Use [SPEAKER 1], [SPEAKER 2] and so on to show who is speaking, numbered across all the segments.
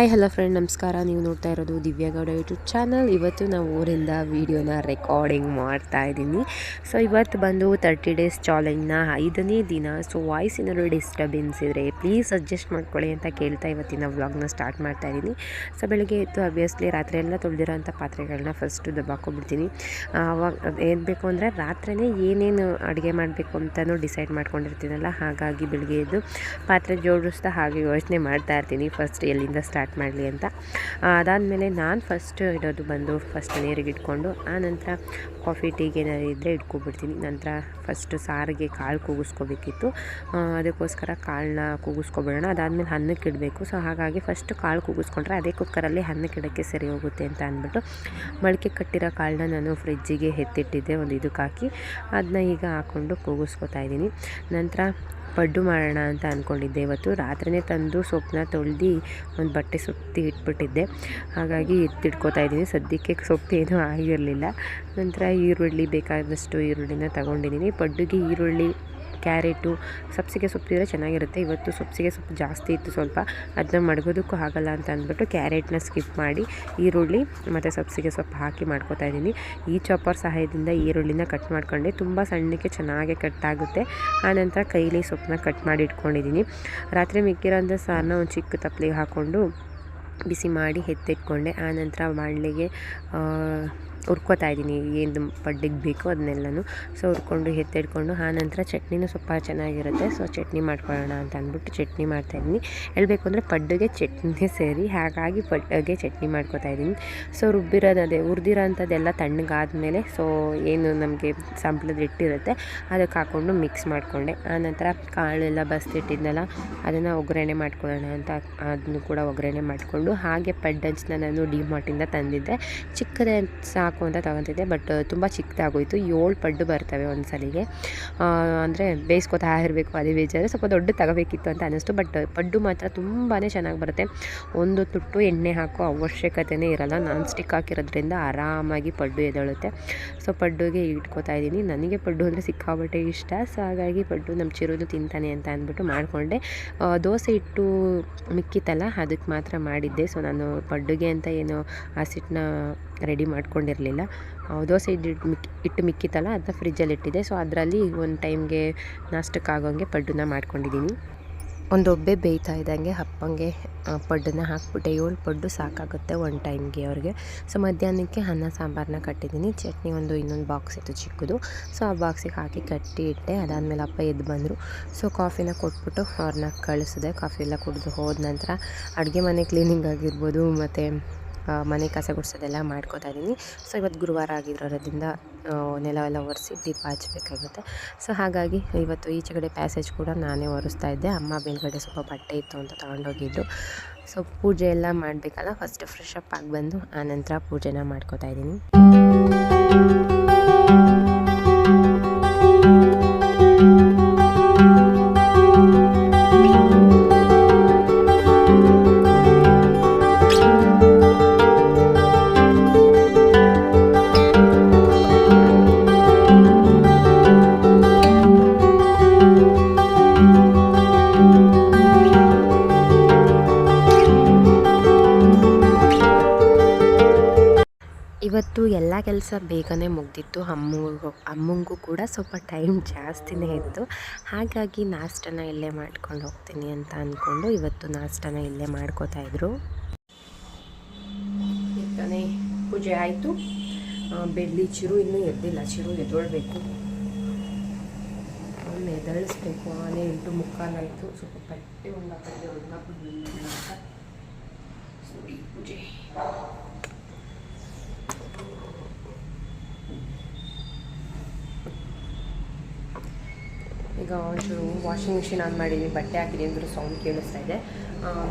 [SPEAKER 1] Hi, hello friend ನಮಸ್ಕಾರ. ನೀವು ನೋಡ್ತಾ ಇರೋದು ದಿವ್ಯಾಗೌಡ ಯೂಟ್ಯೂಬ್ ಚಾನಲ್ ಇವತ್ತು ನಾವು ಊರಿಂದ ವೀಡಿಯೋನ ರೆಕಾರ್ಡಿಂಗ್ ಮಾಡ್ತಾ ಇದ್ದೀನಿ. ಸೊ ಇವತ್ತು ಬಂದು ತರ್ಟಿ ಡೇಸ್ ಚಾಲೆಂಜ್ನ ಐದನೇ ದಿನ. ಸೊ ವಾಯ್ಸ್ ಏನಾದರೂ ಡಿಸ್ಟರ್ಬೆನ್ಸ್ ಇದ್ದರೆ ಪ್ಲೀಸ್ ಅಡ್ಜಸ್ಟ್ ಮಾಡ್ಕೊಳ್ಳಿ ಅಂತ ಕೇಳ್ತಾ ಇವತ್ತಿನ ವ್ಲಾಗ್ನ ಸ್ಟಾರ್ಟ್ ಮಾಡ್ತಾ ಇದ್ದೀನಿ. ಸೊ ಬೆಳಗ್ಗೆ ಎದ್ದು ಅಬ್ವಿಯಸ್ಲಿ ರಾತ್ರಿ ಎಲ್ಲ ತೊಳೆದಿರೋಂಥ ಪಾತ್ರೆಗಳನ್ನ ಫಸ್ಟು ದಬ್ಬಾಕೊಂಡ್ಬಿಡ್ತೀನಿ ಅವಾಗ ಏನು ಬೇಕು ಅಂದರೆ ರಾತ್ರಿನೇ ಏನೇನು ಅಡುಗೆ ಮಾಡಬೇಕು ಅಂತಲೂ ಡಿಸೈಡ್ ಮಾಡ್ಕೊಂಡಿರ್ತೀನಲ್ಲ, ಹಾಗಾಗಿ ಬೆಳಗ್ಗೆ ಎದ್ದು ಪಾತ್ರೆ ಜೋಡಿಸ್ತಾ ಹಾಗೆ ಯೋಚನೆ ಮಾಡ್ತಾ ಇರ್ತೀನಿ. ಫಸ್ಟ್ ಎಲ್ಲಿಂದ ಸ್ಟಾರ್ಟ್ ಮಾಡಲಿ ಅಂತ. ಅದಾದಮೇಲೆ ನಾನು ಫಸ್ಟ್ ಇಡೋದು ಬಂದು ಫಸ್ಟ್ ನೀರಿಗೆ ಇಟ್ಕೊಂಡು ಆನಂತರ ಕಾಫಿ ಟೀಗೆ ಏನಾದ್ರು ಇದ್ದರೆ ಇಟ್ಕೊಬಿಡ್ತೀನಿ. ನಂತರ ಫಸ್ಟು ಸಾರಿಗೆ ಕಾಳು ಕೂಗಿಸ್ಕೋಬೇಕಿತ್ತು. ಅದಕ್ಕೋಸ್ಕರ ಕಾಳನ್ನ ಕೂಗಿಸ್ಕೊಬಿಡೋಣ. ಅದಾದಮೇಲೆ ಅನ್ನಕ್ಕೆ ಇಡಬೇಕು. ಸೊ ಹಾಗಾಗಿ ಫಸ್ಟ್ ಕಾಳು ಕೂಗಿಸ್ಕೊಂಡ್ರೆ ಅದೇ ಕುಕ್ಕರಲ್ಲಿ ಅನ್ನಕ್ಕೆ ಇಡೋಕ್ಕೆ ಸರಿ ಹೋಗುತ್ತೆ ಅಂತ ಅಂದ್ಬಿಟ್ಟು ಮೊಳಕೆ ಕಟ್ಟಿರೋ ಕಾಳನ್ನ ನಾನು ಫ್ರಿಜ್ಜಿಗೆ ಎತ್ತಿಟ್ಟಿದ್ದೆ. ಒಂದು ಇದಕ್ಕೆ ಹಾಕಿ ಅದನ್ನ ಈಗ ಹಾಕ್ಕೊಂಡು ಕೂಗಿಸ್ಕೊತಾ ಇದ್ದೀನಿ. ನಂತರ ಪಡ್ಡು ಮಾಡೋಣ ಅಂತ ಅಂದ್ಕೊಂಡಿದ್ದೆ ಇವತ್ತು ರಾತ್ರಿನೇ ತಂದು ಸೊಪ್ಪನ್ನ ತೊಳ್ದು ಒಂದು ಬಟ್ಟೆ ಸುತ್ತಿ ಇಟ್ಬಿಟ್ಟಿದ್ದೆ. ಹಾಗಾಗಿ ಎತ್ತಿಟ್ಕೋತಾ ಇದ್ದೀನಿ. ಸದ್ಯಕ್ಕೆ ಸೊಪ್ಪು ಏನೂ ಆಗಿರಲಿಲ್ಲ. ನಂತರ ಈರುಳ್ಳಿ ಬೇಕಾದಷ್ಟು ಈರುಳ್ಳಿನ ತಗೊಂಡಿದ್ದೀನಿ. ಪಡ್ಡುಗೆ ಈರುಳ್ಳಿ ಕ್ಯಾರೆಟು ಸಬ್ಸಿಗೆ ಸೊಪ್ಪಿದ್ರೆ ಚೆನ್ನಾಗಿರುತ್ತೆ. ಇವತ್ತು ಸೊಪ್ಸಿಗೆ ಸೊಪ್ಪು ಜಾಸ್ತಿ ಇತ್ತು ಸ್ವಲ್ಪ. ಅದನ್ನ ಮಡಗೋದಕ್ಕೂ ಆಗಲ್ಲ ಅಂತ ಅಂದ್ಬಿಟ್ಟು ಕ್ಯಾರೆಟ್ನ ಸ್ಕಿಪ್ ಮಾಡಿ ಈರುಳ್ಳಿ ಮತ್ತು ಸಬ್ಸಿಗೆ ಸೊಪ್ಪು ಹಾಕಿ ಮಾಡ್ಕೋತಾ ಇದ್ದೀನಿ. ಈ ಚಾಪರ್ ಸಹಾಯದಿಂದ ಈರುಳ್ಳಿನ ಕಟ್ ಮಾಡ್ಕೊಂಡೆ. ತುಂಬ ಸಣ್ಣಕ್ಕೆ ಚೆನ್ನಾಗಿ ಕಟ್ ಆಗುತ್ತೆ. ಆನಂತರ ಕೈಲಿ ಸೊಪ್ಪನ್ನ ಕಟ್ ಮಾಡಿ ಇಟ್ಕೊಂಡಿದ್ದೀನಿ. ರಾತ್ರಿ ಮಿಕ್ಕಿರೋಂಥ ಸಾರನ್ನ ಒಂದು ಚಿಕ್ಕ ತಪ್ಪಲಿಗೆ ಹಾಕ್ಕೊಂಡು ಬಿಸಿ ಮಾಡಿ ಎತ್ತಿಟ್ಕೊಂಡೆ ಆನಂತರ ಬಾಣಲೆಗೆ ಹುರ್ಕೋತಾ ಇದ್ದೀನಿ. ಏನು ಪಡ್ಡಿಗೆ ಬೇಕೋ ಅದನ್ನೆಲ್ಲನೂ ಸೊ ಹುರ್ಕೊಂಡು ಎತ್ತಿಟ್ಕೊಂಡು ಆನಂತರ ಚಟ್ನಿನೂ ಸ್ವಲ್ಪ ಚೆನ್ನಾಗಿರುತ್ತೆ. ಸೊ, ಚಟ್ನಿ ಮಾಡ್ಕೊಳ್ಳೋಣ ಅಂತ ಅಂದ್ಬಿಟ್ಟು ಚಟ್ನಿ ಮಾಡ್ತಾಯಿದ್ದೀನಿ ಹೇಳಬೇಕು ಅಂದರೆ ಪಡ್ಡಿಗೆ ಚಟ್ನಿ ಸೇರಿ, ಹಾಗಾಗಿ ಪಡ್ಡಿಗೆ ಚಟ್ನಿ ಮಾಡ್ಕೋತಾ ಇದ್ದೀನಿ. ಸೊ, ರುಬ್ಬಿರೋದೇ ಅಂಥದ್ದೆಲ್ಲ ತಣ್ಣಗಾದ್ಮೇಲೆ, ಸೊ, ಏನು ನಮಗೆ ಸಂಪ್ಳದ ಹಿಟ್ಟಿರುತ್ತೆ, ಅದಕ್ಕೆ ಹಾಕ್ಕೊಂಡು ಮಿಕ್ಸ್ ಮಾಡಿಕೊಂಡೆ. ಆನಂತರ ಕಾಳೆಲ್ಲ ಬಸ್ತಿಟ್ಟಿದ್ನಲ್ಲ, ಅದನ್ನು ಒಗ್ಗರಣೆ ಮಾಡ್ಕೊಳ್ಳೋಣ ಅಂತ ಅದನ್ನು ಕೂಡ ಒಗ್ಗರಣೆ ಮಾಡಿಕೊಂಡು, ಹಾಗೆ ಪಡ್ಡಂಚನ್ನ ನಾನು ಡಿಮಾರ್ಟಿಂದ ತಂದಿದ್ದೆ. ಚಿಕ್ಕದೇ ಸಾಕು ಅಂತ ತಗೊತಿದ್ದೆ ಬಟ್ ತುಂಬ ಚಿಕ್ಕದಾಗೋಯ್ತು. ಏಳು ಪಡ್ಡು ಬರ್ತವೆ ಒಂದು ಸಲಿಗೆ ಅಂದರೆ ಬೇಯಿಸ್ಕೊತಾ ಇರಬೇಕು, ಅದೇ ಬೇಜಾರು. ಸ್ವಲ್ಪ ದೊಡ್ಡ ತಗೋಬೇಕಿತ್ತು ಅಂತ ಅನ್ನಿಸ್ತು ಬಟ್ ಪಡ್ಡು ಮಾತ್ರ ತುಂಬಾ ಚೆನ್ನಾಗಿ ಬರುತ್ತೆ. ಒಂದು ತುಟ್ಟು ಎಣ್ಣೆ ಹಾಕೋ ಅವಶ್ಯಕತೆನೇ ಇರಲ್ಲ. ನಾನ್ ಸ್ಟಿಕ್ ಹಾಕಿರೋದ್ರಿಂದ ಆರಾಮಾಗಿ ಪಡ್ಡು ಎದಳುತ್ತೆ. ಸೊ ಪಡ್ಡುಗೆ ಇಟ್ಕೋತಾ ಇದ್ದೀನಿ. ನನಗೆ ಪಡ್ಡು ಅಂದರೆ ಸಿಕ್ಕಾಬಟ್ಟೆ ಇಷ್ಟ. ಸೊ ಹಾಗಾಗಿ ಪಡ್ಡು ನಮ್ಮ ಚಿರೋದು ತಿಂತಾನೆ ಅಂತ ಅಂದ್ಬಿಟ್ಟು ಮಾಡಿಕೊಂಡೆ. ದೋಸೆ ಇಟ್ಟು ಮಿಕ್ಕಿತ್ತಲ್ಲ, ಅದಕ್ಕೆ ಮಾತ್ರ ಮಾಡಿದ್ದೆ. ಸೊ ನಾನು ಪಡ್ಡುಗೆ ಅಂತ ಏನು ಹಸಿಟ್ಟನ್ನ ರೆಡಿ ಮಾಡ್ಕೊಂಡಿರಲಿಲ್ಲ. ದೋಸೆ ಇಟ್ಟು ಮಿಕ್ಕಿ ಇಟ್ಟು ಮಿಕ್ಕಿತ್ತಲ್ಲ ಅದನ್ನ ಫ್ರಿಜ್ಜಲ್ಲಿ ಇಟ್ಟಿದ್ದೆ. ಸೊ ಅದರಲ್ಲಿ ಒಂದು ಟೈಮ್ಗೆ ನಾಷ್ಟಕ್ಕಾಗೋಂಗೆ ಪಡ್ಡನ್ನ ಮಾಡ್ಕೊಂಡಿದ್ದೀನಿ ಒಂದು ಒಬ್ಬೆ ಬೇಯ್ತಾ ಇದ್ದಂಗೆ ಹಪ್ಪಂಗೆ ಪಡ್ಡನ್ನ ಹಾಕ್ಬಿಟ್ಟೆ. ಏಳು ಪಡ್ಡು ಸಾಕಾಗುತ್ತೆ ಒಂದು ಟೈಮ್ಗೆ ಅವ್ರಿಗೆ. ಸೊ ಮಧ್ಯಾಹ್ನಕ್ಕೆ ಅನ್ನ ಸಾಂಬಾರನ್ನ ಕಟ್ಟಿದ್ದೀನಿ ಚಟ್ನಿ ಒಂದು ಇನ್ನೊಂದು ಬಾಕ್ಸ್ ಇತ್ತು ಚಿಕ್ಕದು. ಸೊ ಆ ಬಾಕ್ಸಿಗೆ ಹಾಕಿ ಕಟ್ಟಿ ಇಟ್ಟೆ. ಅದಾದಮೇಲೆ ಅಪ್ಪ ಎದ್ದು ಬಂದರು. ಸೊ ಕಾಫಿನ ಕೊಟ್ಬಿಟ್ಟು ಅವ್ರನ್ನ ಕಳಿಸಿದೆ. ಕಾಫಿ ಎಲ್ಲ ಕುಡಿದು ಹೋದ ನಂತರ ಅಡುಗೆ ಮನೆ ಕ್ಲೀನಿಂಗ್ ಆಗಿರ್ಬೋದು ಮತ್ತು ಮನೆ ಕಸ ಗುಡಿಸೋದೆಲ್ಲ ಮಾಡ್ಕೋತಾ ಇದ್ದೀನಿ. ಸೊ ಇವತ್ತು ಗುರುವಾರ ಆಗಿರೋದ್ರಿಂದ ನೆಲವೆಲ್ಲ ಒರೆಸಿ ದೀಪ ಹಚ್ಚಬೇಕಾಗುತ್ತೆ ಸೊ ಹಾಗಾಗಿ ಇವತ್ತು ಈಚೆ ಕಡೆ ಪ್ಯಾಸೇಜ್ ಕೂಡ ನಾನೇ ಒರೆಸ್ತಾ ಇದ್ದೆ. ಅಮ್ಮ ಮೇಲ್ಗಡೆ ಸ್ವಲ್ಪ ಬಟ್ಟೆ ಇತ್ತು ಅಂತ ತಗೊಂಡೋಗಿದ್ದು. ಸೊ ಪೂಜೆ ಎಲ್ಲ ಮಾಡಬೇಕಲ್ಲ? ಫಸ್ಟ್ ಫ್ರೆಶ್ ಅಪ್ ಆಗಿ ಬಂದು, ಆನಂತರ ಪೂಜೆನ ಮಾಡ್ಕೋತಾ ಇದ್ದೀನಿ. ಇವತ್ತು ಎಲ್ಲ ಕೆಲಸ ಬೇಗನೆ ಮುಗ್ದಿತ್ತು. ಅಮ್ಮಗೂ ಅಮ್ಮಂಗೂ ಕೂಡ ಸ್ವಲ್ಪ ಟೈಮ್ ಜಾಸ್ತಿನೇ ಇತ್ತು. ಹಾಗಾಗಿ ನಾಷ್ಟನ ಇಲ್ಲೇ ಮಾಡ್ಕೊಂಡು ಹೋಗ್ತೀನಿ ಅಂತ ಅಂದ್ಕೊಂಡು ಇವತ್ತು ನಾಷ್ಟನ ಇಲ್ಲೇ ಮಾಡ್ಕೋತಾ ಇದ್ರು. ತಾನೇ ಪೂಜೆ ಆಯಿತು. ಬೆಳ್ಳಿ ಚಿರು ಇನ್ನೂ ಎದ್ದಿಲ್ಲ. ಚಿರು ಎದ್ದೊಳ್ಬೇಕು. ಅವನ್ನ ಎದಳಿಸ್ಬೇಕು ಆನೆ ಎಂಟು ಮುಕ್ಕಾಲಾಯಿತು ಸ್ವಲ್ಪ ಪಟ್ಟೆ ಒಂದು ಪಟ್ಟೆ ಈ ಪೂಜೆ. ಈಗ ಒಂಚೂರು ವಾಷಿಂಗ್ ಮಿಷಿನ್ ಆನ್ ಮಾಡಿದ್ದೀನಿ ಬಟ್ಟೆ ಹಾಕಿದ್ದೀನಿ ಅಂದ್ರೆ ಸೌಂಡ್ ಕೇಳಿಸ್ತಾ ಇದೆ.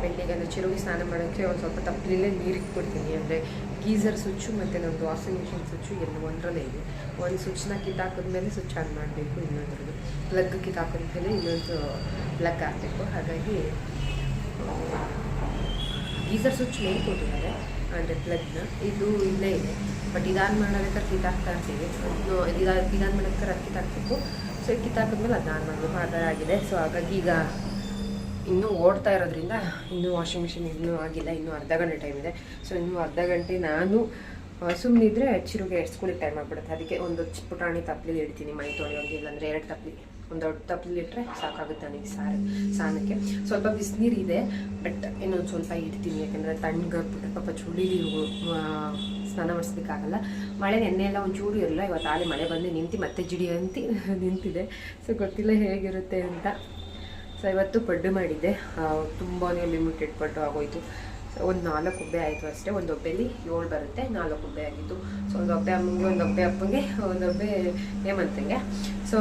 [SPEAKER 1] ಬೆಳಿಗ್ಗೆ ಅಂದರೆ ಚಿರುಗಿ ಸ್ನಾನ ಮಾಡೋಕ್ಕೆ ಒಂದು ಸ್ವಲ್ಪ ತಪ್ಪಲಿಲ್ಲೇ, ನೀರು ಇಟ್ಬಿಡ್ತೀನಿ. ಅಂದರೆ ಗೀಸರ್ ಸ್ವಿಚ್ಚು ಮತ್ತು ನಮ್ಮದು ವಾಷಿಂಗ್ ಮಿಷಿನ್ ಸ್ವಿಚ್ಚು ಎಲ್ಲ ಒಂದರಲ್ಲೇ ಇದೆ. ಒಂದು ಸ್ವಿಚ್ನ ಕಿತ್ತಾಕಿದ್ಮೇಲೆ ಸ್ವಿಚ್ ಆನ್ ಮಾಡಬೇಕು, ಇನ್ನೊಂದ್ರದ್ದು ಪ್ಲಗ್ ಕಿತ್ತಾಕಿದ್ಮೇಲೆ ಇನ್ನೊಂದು ಪ್ಲಗ್ ಹಾಕಬೇಕು. ಹಾಗಾಗಿ ಗೀಸರ್ ಸ್ವಿಚ್ ಮೇಲೆ ಕೊಟ್ಟಿದ್ದಾರೆ ಅಂದರೆ ಪ್ಲಗ್ನ ಇದು ಇಲ್ಲೇ ಇದೆ. ಬಟ್ ಇದಾದ ಮಾಡಬೇಕಾದ್ರೆ ಕಿತ್ತಾಕ್ತಾ ಇರ್ತೀವಿ ಇದಾದ ಇದಾ ಇದಾನ್ ಮಾಡಬೇಕಾದ್ರೆ ಅದು ಕಿತ್ತಾಕ್ಬೇಕು ಸೊ ಕಿತ್ತಾಕಿದ್ಮೇಲೆ ಅದು ಆನ್ ಮಾಡಬೇಕು. ಆ ಥರ ಆಗಿದೆ. ಸೊ ಹಾಗಾಗಿ ಈಗ
[SPEAKER 2] ಇನ್ನೂ ಓಡ್ತಾ ಇರೋದ್ರಿಂದ ಇನ್ನೂ ವಾಷಿಂಗ್ ಮಿಷಿನ್ ಇನ್ನೂ ಆಗಿಲ್ಲ. ಇನ್ನೂ ಅರ್ಧ ಗಂಟೆ ಟೈಮ್ ಇದೆ. ಸೊ ಇನ್ನೂ ಅರ್ಧ ಗಂಟೆ ನಾನು ಸುಮ್ಮನಿದ್ರೆ ಚಿರುಗೆ ಸ್ಕೂಲಿಗೆ ಟೈಮ್ ಆಗ್ಬಿಡುತ್ತೆ. ಅದಕ್ಕೆ ಒಂದು ಪುಟಾಣಿ ತಪ್ಪಲಿ ಇಡ್ತೀನಿ. ಮೈ ತೊಳೆಯೋದು ಇಲ್ಲಾಂದರೆ ಎರಡು ತಪ್ಪಲಿ ಒಂದು ದೊಡ್ಡ ತಪ್ಪಲಿಟ್ಟರೆ ಸಾಕಾಗುತ್ತೆ ನನಗೆ ಸಾರು, ಸಾನಕ್ಕೆ. ಸ್ವಲ್ಪ ಬಿಸಿನೀರಿದೆ ಬಟ್ ಇನ್ನೊಂದು ಸ್ವಲ್ಪ ಇಡ್ತೀನಿ, ಯಾಕಂದರೆ ತಣ್ಣಗಾಗ್ಬಿಟ್ಟು ಪಾಪ ಚೂಡಿ ಸ್ನಾನ ಮಾಡಿಸ್ಲಿಕ್ಕಾಗಲ್ಲ. ಮಳೆ ನೆನ್ನೆ ಎಲ್ಲ ಒಂಚೂರು ಇರಲ್ಲ, ಇವತ್ತು ಆಲೆ ಮಳೆ ಬಂದು ನಿಂತು ಮತ್ತೆ ಜಿಡಿ ಅಂತಿ, ನಿಂತಿದೆ. ಸೊ ಗೊತ್ತಿಲ್ಲ ಹೇಗಿರುತ್ತೆ ಅಂತ. ಸೊ ಇವತ್ತು ಪಡ್ಡು ಮಾಡಿದ್ದೆ. ತುಂಬಾ ಲಿಮಿಟೆಡ್ ಪಡ್ಡು ಆಗೋಯ್ತು. ಒಂದು ನಾಲ್ಕು ಒಬ್ಬೆ ಆಯಿತು ಅಷ್ಟೇ, ಒಂದು ಒಬ್ಬೆಲಿ ಏಳು ಬರುತ್ತೆ, ನಾಲ್ಕು ಒಬ್ಬೆ ಆಗಿತ್ತು ಸೊ ಒಂದು ಒಬ್ಬೆ ಅಮ್ಮಂಗೆ, ಒಂದು ಒಬ್ಬೆ ಅಪ್ಪಂಗೆ, ಒಂದು ಒಬ್ಬೆ ಹೇಮಂತಂಗೆ. ಸೊ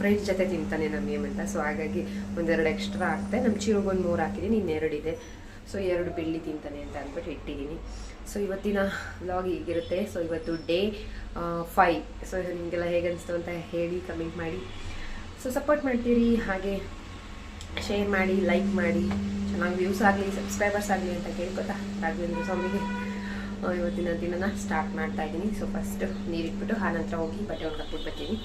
[SPEAKER 2] ಫ್ರೆಂಡ್ಸ್ ಜೊತೆ ತಿಂತಾನೆ ನಮ್ಮ ಹೇಮಂತ. ಸೊ ಹಾಗಾಗಿ ಒಂದೆರಡು ಎಕ್ಸ್ಟ್ರಾ ಹಾಕ್ತೆ ನಮ್ಮ ಚಿರುಗೊಂದು ಮೂರು ಹಾಕಿದ್ದೀನಿ ಇನ್ನೆರಡಿದೆ ಸೊ ಎರಡು ಬೆಳ್ಳಿ ತಿಂತಾನೆ ಅಂತ ಅಂದ್ಬಿಟ್ಟು ಇಟ್ಟಿದ್ದೀನಿ ಸೊ ಇವತ್ತಿನ ಲಾಗ್ ಹೀಗಿರುತ್ತೆ. ಸೊ ಇವತ್ತು ಡೇ ಫೈ ಸೊ ನಿಮಗೆಲ್ಲ ಹೇಗೆ ಅನಿಸ್ತು ಅಂತ ಹೇಳಿ ಕಮೆಂಟ್ ಮಾಡಿ. ಸೊ ಸಪೋರ್ಟ್ ಮಾಡ್ತೀರಿ. ಹಾಗೆ ಶೇರ್ ಮಾಡಿ ಲೈಕ್ ಮಾಡಿ. ಚೆನ್ನಾಗಿ ವ್ಯೂಸ್ ಆಗಲಿ ಸಬ್ಸ್ಕ್ರೈಬರ್ಸ್ ಆಗಲಿ ಅಂತ ಕೇಳ್ಕೊತಾ ರಾಘವೇಂದ್ರ ಸ್ವಾಮಿಗೆ. ಇವತ್ತಿನ ದಿನನ ಸ್ಟಾರ್ಟ್ ಮಾಡ್ತಾ ಇದ್ದೀನಿ. ಸೊ ಫಸ್ಟ್ ನೀರಿಟ್ಬಿಟ್ಟು, ಆ ನಂತರ ಹೋಗಿ ಬಟ್ಟೆ ಒಂದು ಹಾಕ್ಬಿಟ್ಟು ಬರ್ತೀನಿ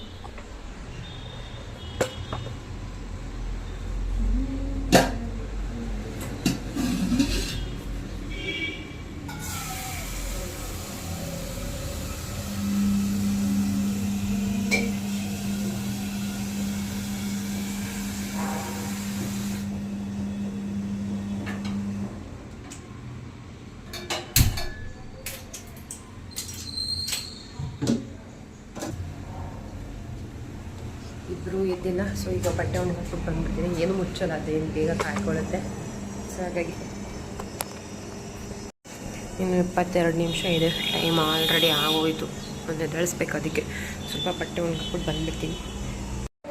[SPEAKER 2] ಇಬ್ಬರು ಎದ್ದಿಲ್ಲ ಸೊ ಈಗ ಬಟ್ಟೆ ಒಂದು ಹಾಕ್ಬಿಟ್ಟು ಬಂದ್ಬಿಡ್ತೀನಿ ಏನು ಮುಚ್ಚಲ್ಲ ಅದೇನು ಬೇಗ ಕಾಯ್ಕೊಳ್ಳುತ್ತೆ. ಸೊ ಹಾಗಾಗಿ ಇನ್ನು ಇಪ್ಪತ್ತೆರಡು ನಿಮಿಷ ಇದೆ. ಟೈಮ್ ಆಲ್ರೆಡಿ ಆಗೋಯ್ತು. ಒಂದು ಎದಳಿಸ್ಬೇಕು ಅದಕ್ಕೆ. ಸ್ವಲ್ಪ ಬಟ್ಟೆ ಒಂದು ಹಾಕ್ಬಿಟ್ಟು ಬಂದ್ಬಿಡ್ತೀನಿ.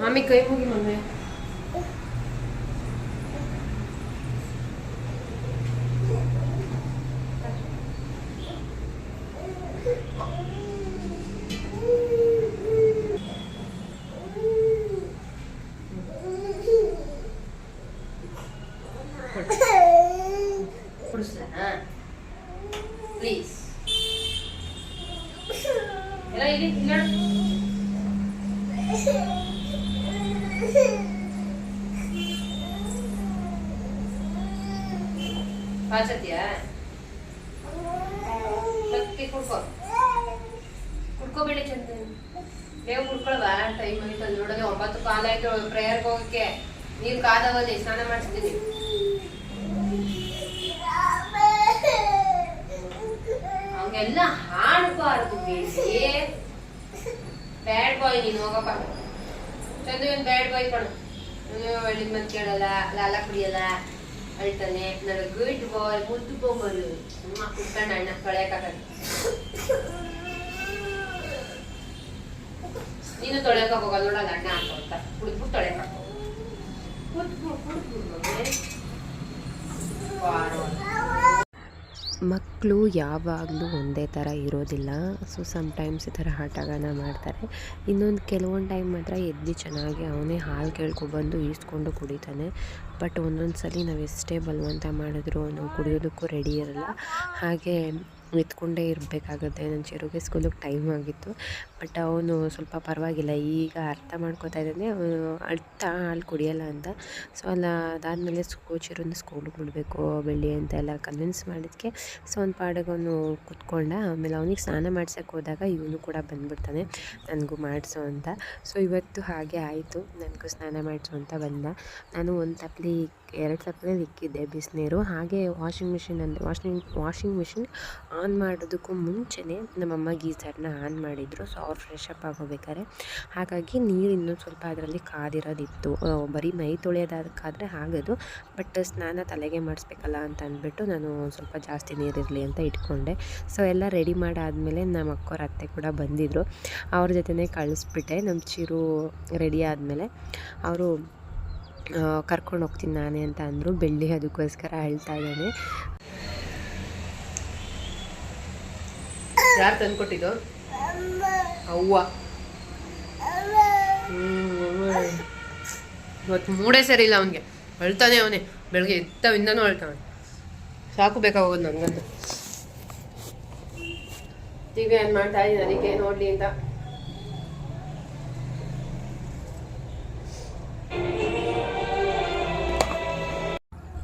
[SPEAKER 2] ಮಾಮಿ ಕೈ ಹೋಗಿ ಮಮ್ಮಿ. ಕುಡಿಸ್ಲಾ ಪ್ಲೀಸ್ ಎಲ್ಲ ಇಲ್ಲಿ ಇಲ್ಲ ಪಾಚತಿಯಾ ಸತ್ತಿ ಕುಡ್ಕೋ ಕುಡ್ಕೋಬೇಡಿ ಚಂದ ಬೇಗ ಕುಡ್ಕೊಳ್ವಾ ಟೈಮ್ ಆಯ್ತು ನೋಡೋದೆ ಒಂಬತ್ತು ಕಾಲ ಆಯ್ತು ಪ್ರೇಯರ್ಗೆ ಹೋಗಕ್ಕೆ ನೀರು ಕಾದವಲ್ಲಿ ಸ್ನಾನ ಮಾಡಿಸ್ತೀನಿ ಹಂಗೆಲ್ಲ ಹಾಡಬಾರ್ದು ಬೇಸಿ ಬ್ಯಾಡ್ ಬಾಯ್ ನೀನು, ಹೋಗಪ್ಪ. ಚಂದ ಇವನ್ ಬ್ಯಾಡ್ ಬಾಯ್ ಕಣು ಹೇಳಿದ ಮತ್ತೆ ಕೇಳಲ್ಲ, ಲಾಲ ಕುಡಿಯಲ್ಲ. ಅಳ್ತಾನೆ ನನಗೆ ಗುಡ್ ಬಾಯ್ ಮುದ್ದು ಅಮ್ಮ ಕುಟ್ಕೊಂಡು ಅಣ್ಣ ತೊಳೆಯಕ್ಕಾಗಲ್ಲ ನೀನು ತೊಳೆಯಕ್ಕೆ ಹೋಗಲ್ಲ, ನೋಡಲ್ಲ ಅಣ್ಣ ಹಾಕೋಂತ ಕುಡಿದ್ಬಿಟ್ಟು ತೊಳೆಯಕ್ಕೆ ಹಾಕೋ ಕುಡ್ದು ಕುಡ್ದು ಮಗನೇ ಬಾರೋ
[SPEAKER 1] ಮಕ್ಕಳು ಯಾವಾಗಲೂ ಒಂದೇ ಥರ ಇರೋದಿಲ್ಲ. ಸೊ ಸಮ್ಟೈಮ್ಸ್ ಈ ಥರ ಆಟಗಳನ್ನ ಮಾಡ್ತಾರೆ. ಇನ್ನೊಂದು ಕೆಲವೊಂದು ಟೈಮ್ ಮಾತ್ರ ಎದ್ದು ಚೆನ್ನಾಗಿ ಅವನೇ ಹಾಲು ಕೇಳ್ಕೊಬಂದು ಈಸ್ಕೊಂಡು ಕುಡಿತಾನೆ. ಬಟ್ ಒಂದೊಂದು ಸಲ ನಾವು ಎಷ್ಟೇ ಬಲವಂತ ಮಾಡಿದ್ರು ಅವನು ಕುಡಿಯೋದಕ್ಕೂ ರೆಡಿ ಇರಲ್ಲ. ಹಾಗೆ ಎತ್ಕೊಂಡೇ ಇರಬೇಕಾಗುತ್ತೆ. ನನ್ನ ಚಿರುಗೆ ಸ್ಕೂಲಿಗೆ ಟೈಮ್ ಆಗಿತ್ತು. ಬಟ್ ಅವನು ಸ್ವಲ್ಪ ಪರವಾಗಿಲ್ಲ. ಈಗ ಅರ್ಥ ಮಾಡ್ಕೋತಾ ಇದ್ದಾನೆ. ಅವನು ಅರ್ಥ ಹಾಲು ಕುಡಿಯಲ್ಲ ಅಂತ. ಸೊ ಅಲ್ಲ, ಅದಾದಮೇಲೆ ಸ್ಕೂ, ಚಿರುನ ಸ್ಕೂಲಿಗೆ ಬಿಡಬೇಕು, ಬೆಳ್ಳಿ ಅಂತ ಎಲ್ಲ ಕನ್ವಿನ್ಸ್ ಮಾಡಿದ್ಕೆ. ಸೊ ಅವ್ನ ಪಾಡಿಗೆ ಅವನು ಕುತ್ಕೊಂಡ. ಆಮೇಲೆ ಅವನಿಗೆ ಸ್ನಾನ ಮಾಡ್ಸೋಕ್ಕೆ ಹೋದಾಗ ಇವನು ಕೂಡ ಬಂದ್ಬಿಡ್ತಾನೆ. ನನಗೂ ಮಾಡಿಸು ಅಂತ. ಸೊ ಇವತ್ತು ಹಾಗೆ ಆಯಿತು. ನನಗೂ ಸ್ನಾನ ಮಾಡಿಸು ಅಂತ ಬಂದ. ನಾನು ಒಂದು ತಪ್ಪಲಿ ಎರಡು ತಪ್ಪಲಿ ಇಕ್ಕಿದ್ದೆ ಬಿಸಿನೀರು. ಹಾಗೆ ವಾಷಿಂಗ್ ಮಿಷಿನ್ ಅಂದರೆ ವಾಷಿಂಗ್ ವಾಷಿಂಗ್ ಮಿಷಿನ್ ಆನ್ ಮಾಡೋದಕ್ಕೂ ಮುಂಚೆನೇ ನಮ್ಮಮ್ಮ ಗೀಸರ್ನ ಆನ್ ಮಾಡಿದರು. ಸೊ ಅವ್ರು ಫ್ರೆಶ್ ಅಪ್ ಆಗೋಬೇಕಾದ್ರೆ. ಹಾಗಾಗಿ ನೀರು ಇನ್ನೂ ಸ್ವಲ್ಪ ಅದರಲ್ಲಿ ಕಾದಿರೋದಿತ್ತು. ಬರೀ ಮೈ ತೊಳೆಯೋದಕ್ಕಾದರೆ ಆಗೋದು. ಬಟ್ ಸ್ನಾನ ತಲೆಗೆ ಮಾಡಿಸ್ಬೇಕಲ್ಲ ಅಂತ ಅಂದ್ಬಿಟ್ಟು ನಾನು ಸ್ವಲ್ಪ ಜಾಸ್ತಿ ನೀರಿರಲಿ ಅಂತ ಇಟ್ಕೊಂಡೆ. ಸೊ ಎಲ್ಲ ರೆಡಿ ಮಾಡಾದಮೇಲೆ ನಮ್ಮ ಅಕ್ಕೋರ ಅತ್ತೆ ಕೂಡ ಬಂದಿದ್ದರು ಅವ್ರ ಜೊತೆನೇ ಕಳಿಸ್ಬಿಟ್ಟೆ. ನಮ್ಮ ಚಿರು ರೆಡಿ ಆದಮೇಲೆ ಅವರು ಕರ್ಕೊಂಡು ಹೋಗ್ತೀನಿ ನಾನೇ ಅಂತ ಅಂದರು. ಬೆಳ್ಳಿ ಅದಕ್ಕೋಸ್ಕರ ಅಳ್ತಾ ಇದ್ದಾನೆ.
[SPEAKER 2] ಯಾರು ತಂದ್ಕೊಟ್ಟಿದ್ದು? ಅವ್ವ. ಇವತ್ತು ಮೂಡೇ ಸರಿ ಇಲ್ಲ ಅವನಿಗೆ. ಅಳ್ತಾನೆ ಅವನೇ. ಬೆಳಗ್ಗೆ ಎತ್ತವಿಂದನೂ ಅಳ್ತಾನೆ. ಸಾಕು ಬೇಕಾಗೋದು ನನಗಂತೂ ಈಗ ಏನು ಮಾಡ್ತಾ ಇದ್ದೀನಿ ಅದಕ್ಕೆ ನೋಡಲಿ ಅಂತ?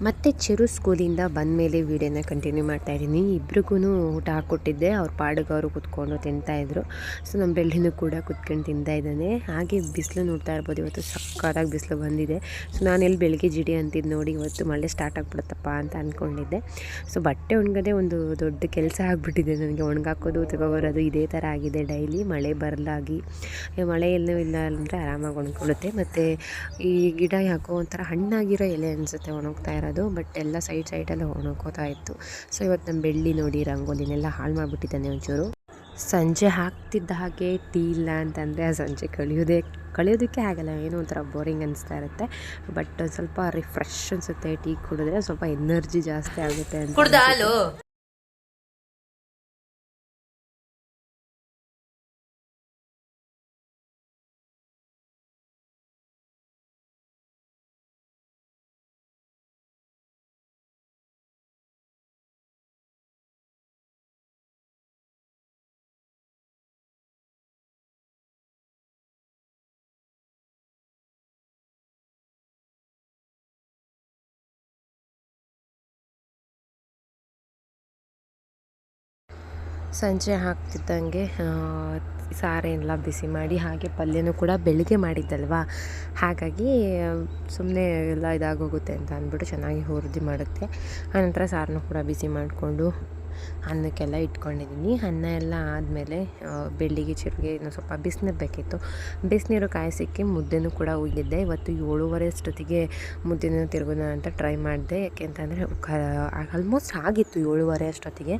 [SPEAKER 1] ಮತ್ತು ಚಿರು ಸ್ಕೂಲಿಂದ ಬಂದಮೇಲೆ ವೀಡಿಯೋನ ಕಂಟಿನ್ಯೂ ಮಾಡ್ತಾಯಿದ್ದೀನಿ ಇಬ್ರಿಗೂ ಊಟ ಹಾಕ್ಕೊಟ್ಟಿದ್ದೆ. ಅವ್ರ ಪಾಡಿಗೆ ಕುತ್ಕೊಂಡು ತಿಂತಾಯಿದ್ರು ಸೊ ನಮ್ಮ ಬೆಳ್ಳಿನೂ ಕೂಡ ಕುತ್ಕೊಂಡು ತಿಂತಾ ಇದ್ದಾನೆ. ಹಾಗೆ ಬಿಸಿಲು ನೋಡ್ತಾ ಇರ್ಬೋದು. ಇವತ್ತು ಸಕ್ಕತ್ತಾಗಿ ಬಿಸಿಲು ಬಂದಿದೆ. ಸೊ ನಾನೆಲ್ಲಿ ಬೆಳಗ್ಗೆ ಜಿಡಿ ಅಂತಿದ್ದು ನೋಡಿ ಇವತ್ತು ಮಳೆ ಸ್ಟಾರ್ಟ್ ಆಗಿಬಿಡುತ್ತಪ್ಪ ಅಂತ ಅಂದ್ಕೊಂಡಿದ್ದೆ ಸೊ ಬಟ್ಟೆ ಒಣಗದೆ ಒಂದು ದೊಡ್ಡ ಕೆಲಸ ಆಗಿಬಿಟ್ಟಿದೆ ನನಗೆ. ಒಣಗಾಕೋದು, ತಗೊಬರೋದು ಇದೇ ಥರ ಆಗಿದೆ ಡೈಲಿ. ಮಳೆ ಬರಲಾಗಿ, ಮಳೆ ಎಲ್ಲೂ ಇಲ್ಲ ಅಂದರೆ ಆರಾಮಾಗಿ ಒಣ್ಕೊಳ್ಳುತ್ತೆ. ಮತ್ತು ಈ ಗಿಡ ಯಾಕೋ ಒಂಥರ ಹಣ್ಣಾಗಿರೋ ಎಲೆ ಅನಿಸುತ್ತೆ. ಒಣಗ್ತಾ ಇರೋದು. ಬಟ್ ಎಲ್ಲ ಸೈಡ್ ಸೈಡಲ್ಲಿ ಒಣಕೋತಾ ಇತ್ತು. ಸೊ ಇವತ್ತು ನಮ್ಮ ಬೆಳ್ಳಿ ನೋಡಿ ರಂಗೋಲಿನೆಲ್ಲ ಹಾಳು ಮಾಡಿಬಿಟ್ಟಿದ್ದಾನೆ ಒಂಚೂರು. ಸಂಜೆ ಹಾಕ್ತಿದ್ದ ಹಾಗೆ ಟೀ ಇಲ್ಲ ಅಂತಂದರೆ ಆ ಸಂಜೆ ಕಳಿಯೋದೇ ಕಳಿಯೋದಕ್ಕೆ ಆಗಲ್ಲ. ಏನೋ ಒಂಥರ ಬೋರಿಂಗ್ ಅನಿಸ್ತಾ ಇರುತ್ತೆ. ಬಟ್ ಸ್ವಲ್ಪ ರಿಫ್ರೆಶ್ ಅನಿಸುತ್ತೆ ಟೀ ಕುಡಿದ್ರೆ ಸ್ವಲ್ಪ ಎನರ್ಜಿ ಜಾಸ್ತಿ ಆಗುತ್ತೆ ಅಂತ ಸಂಜೆ ಹಾಕ್ತಿದ್ದಂಗೆ ಸಾರೆಲ್ಲ ಬಿಸಿ ಮಾಡಿ, ಹಾಗೆ ಪಲ್ಯನೂ ಕೂಡ ಬೆಳಗ್ಗೆ ಮಾಡಿದ್ದಲ್ವಾ? ಹಾಗಾಗಿ ಸುಮ್ಮನೆ ಎಲ್ಲ ಇದಾಗೋಗುತ್ತೆ ಅಂತ ಅಂದ್ಬಿಟ್ಟು ಚೆನ್ನಾಗಿ ಹುರಿದು ಮಾಡುತ್ತೆ. ಆನಂತರ ಸಾರನ್ನು ಕೂಡ ಬಿಸಿ ಮಾಡಿಕೊಂಡು ಅನ್ನಕ್ಕೆಲ್ಲ ಇಟ್ಕೊಂಡಿದ್ದೀನಿ. ಅನ್ನ ಎಲ್ಲ ಆದಮೇಲೆ ಬೆಳ್ಳಿಗೆ, ಚಿರುಗೆ ಇನ್ನು ಸ್ವಲ್ಪ ಬಿಸಿನೀರು ಬೇಕಿತ್ತು. ಬಿಸಿನೀರು ಕಾಯಿಸಿಕ್ಕೆ ಮುದ್ದೆನೂ ಕೂಡ ಉಯ್ದಿದ್ದೆ. ಇವತ್ತು ಏಳುವರೆ ಅಷ್ಟೊತ್ತಿಗೆ ಮುದ್ದೆನ ತಿರುಗೋಣ ಅಂತ ಟ್ರೈ ಮಾಡಿದೆ. ಯಾಕೆಂತಂದರೆ ಆಲ್ಮೋಸ್ಟ್ ಆಗಿತ್ತು ಏಳುವರೆ ಅಷ್ಟೊತ್ತಿಗೆ.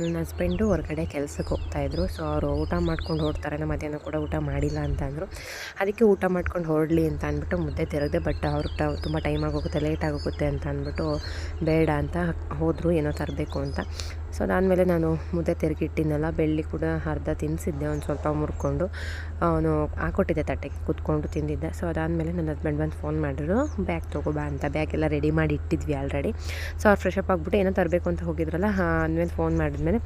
[SPEAKER 1] ನನ್ನ ಹಸ್ಬೆಂಡು ಹೊರಗಡೆ ಕೆಲಸಕ್ಕೆ ಹೋಗ್ತಾಯಿದ್ರು ಸೊ, ಅವರು ಊಟ ಮಾಡ್ಕೊಂಡು ಹೊರಡ್ತಾರೆ ನಮ್ಮ ಮಧ್ಯಾಹ್ನ ಕೂಡ ಊಟ ಮಾಡಿಲ್ಲ ಅಂತ ಅಂದರು. ಅದಕ್ಕೆ ಊಟ ಮಾಡ್ಕೊಂಡು ಹೊರಡಲಿ ಅಂತ ಅಂದ್ಬಿಟ್ಟು ಮುದ್ದೆ ತಿರುಗಿದೆ. ಬಟ್ ಅವ್ರಿಗೆ ಟ, ತುಂಬ ಟೈಮ್ ಆಗೋಗುತ್ತೆ, ಲೇಟ್ ಆಗೋಗುತ್ತೆ ಅಂತ ಅಂದ್ಬಿಟ್ಟು ಬೇಡ ಅಂತ ಹೋದರು. ಏನೋ ತರಬೇಕು ಅಂತ. ಸೊ ಅದಾದಮೇಲೆ ನಾನು ಮುದ್ದೆ ತಿರುಗಿಟ್ಟಿನಲ್ಲ ಬೆಳ್ಳಿ ಕೂಡ ಅರ್ಧ ತಿನ್ನಿಸಿದ್ದೆ ಒಂದು ಸ್ವಲ್ಪ ಮುರ್ಕೊಂಡು. ಅವನು ಹಾಕೊಟ್ಟಿದ್ದೆ ತಟ್ಟೆಗೆ ಕೂತ್ಕೊಂಡು ತಿಂದಿದ್ದೆ. ಸೊ ಅದಾದಮೇಲೆ ನನ್ನ ಹಸ್ಬೆಂಡ್ ಬಂದು ಫೋನ್ ಮಾಡಿದ್ರು, ಬ್ಯಾಗ್ ತೊಗೊಬಾ ಅಂತ, ಬ್ಯಾಗ್ ಎಲ್ಲ ರೆಡಿ ಮಾಡಿ ಇಟ್ಟಿದ್ವಿ ಆಲ್ರೆಡಿ ಸೊ ಅವ್ರು ಫ್ರೆಶ್ ಅಪ್ ಆಗಿಬಿಟ್ಟು, ಏನೋ ತರಬೇಕು ಅಂತ ಹೋಗಿದ್ರಲ್ಲ ಅಂದಮೇಲೆ ಫೋನ್ ಮಾಡಿದ್ಮೇಲೆ,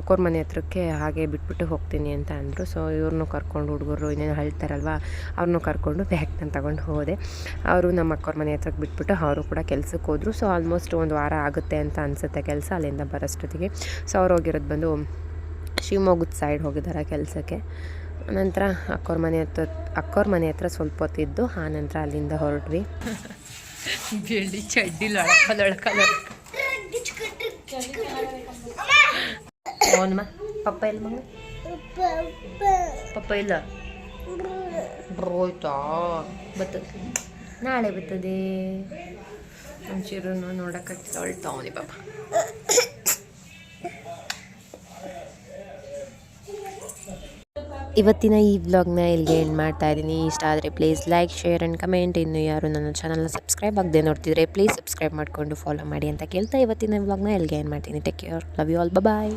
[SPEAKER 1] ಅಕ್ಕೋರ್ ಮನೆ ಹತ್ರಕ್ಕೆ ಹಾಗೆ ಬಿಟ್ಬಿಟ್ಟು ಹೋಗ್ತೀನಿ ಅಂತ ಅಂದರು. ಸೊ ಇವ್ರನ್ನೂ ಕರ್ಕೊಂಡು, ಹುಡುಗರು ಇನ್ನೇನು ಹೇಳ್ತಾರಲ್ವ ಅವ್ರನ್ನೂ ಕರ್ಕೊಂಡು ಬ್ಯಾಗ್ನ ತಗೊಂಡು ಹೋದೆ. ಅವರು ನಮ್ಮ ಅಕ್ಕೋರ್ ಮನೆ ಹತ್ರಕ್ಕೆ ಬಿಟ್ಬಿಟ್ಟು, ಅವರು ಕೂಡ ಕೆಲಸಕ್ಕೆ ಹೋದರು. ಸೊ ಆಲ್ಮೋಸ್ಟ್ ಒಂದು ವಾರ ಆಗುತ್ತೆ ಅಂತ ಅನಿಸುತ್ತೆ, ಕೆಲಸ ಅಲ್ಲಿಂದ ಬರೋಷ್ಟೊತ್ತಿಗೆ. ಸೊ ಅವ್ರು ಹೋಗಿರೋದು ಬಂದು ಶಿವಮೊಗ್ಗದ ಸೈಡ್ ಹೋಗಿದ್ದಾರೆ ಕೆಲಸಕ್ಕೆ. ನಂತರ ಅಕ್ಕೋರ್ ಮನೆ ಹತ್ರ, ಅಕ್ಕೋರ್ ಮನೆ ಹತ್ರ ಸ್ವಲ್ಪ ಹೊತ್ತಿದ್ದು, ಆ ನಂತರ ಅಲ್ಲಿಂದ ಹೊರಟ್ವಿ.
[SPEAKER 2] ಬೆಳ್ಳಿ ಚಡ್ಡಿ ಲಳಕ ಲಳಕ ಅವನಮ್ಮ, ಪಪ್ಪ ಇಲ್ಲ ಮಗ ಪಪ್ಪ ಇಲ್ಲ? ಹೋಯ್ತಾ? ಬರ್ತದೆ ನಾಳೆ ಬರ್ತದೆ ಒಂಚೂರು ನೋಡಕ್ಕೆ ಹೊಳ್ತಾವನಿ ಪಾಪ.
[SPEAKER 1] ಇವತ್ತಿನ ಈ ವ್ಲಾಗ್ನ ಇಲ್ಲಿಗೆ ಎಂಡ್ ಮಾಡ್ತಾ ಇದ್ದೀನಿ. ಇಷ್ಟ ಆದರೆ please like share and comment ಇನ್ನು ಯಾರು ನನ್ನ ಚಾನಲ್ನ ಸಬ್ಸ್ಕ್ರೈಬ್ ಆಗದೆ ನೋಡ್ತಿದ್ರೆ ಪ್ಲೀಸ್ ಸಬ್ಸ್ಕ್ರೈಬ್ ಮಾಡಿಕೊಂಡು ಫಾಲೋ ಮಾಡಿ ಅಂತ ಕೇಳ್ತಾ ಇವತ್ತಿನ ವ್ಲಾಗ್ನ ಇಲ್ಲಿಗೆ ಏನು ಮಾಡ್ತೀನಿ. Take care love you all bye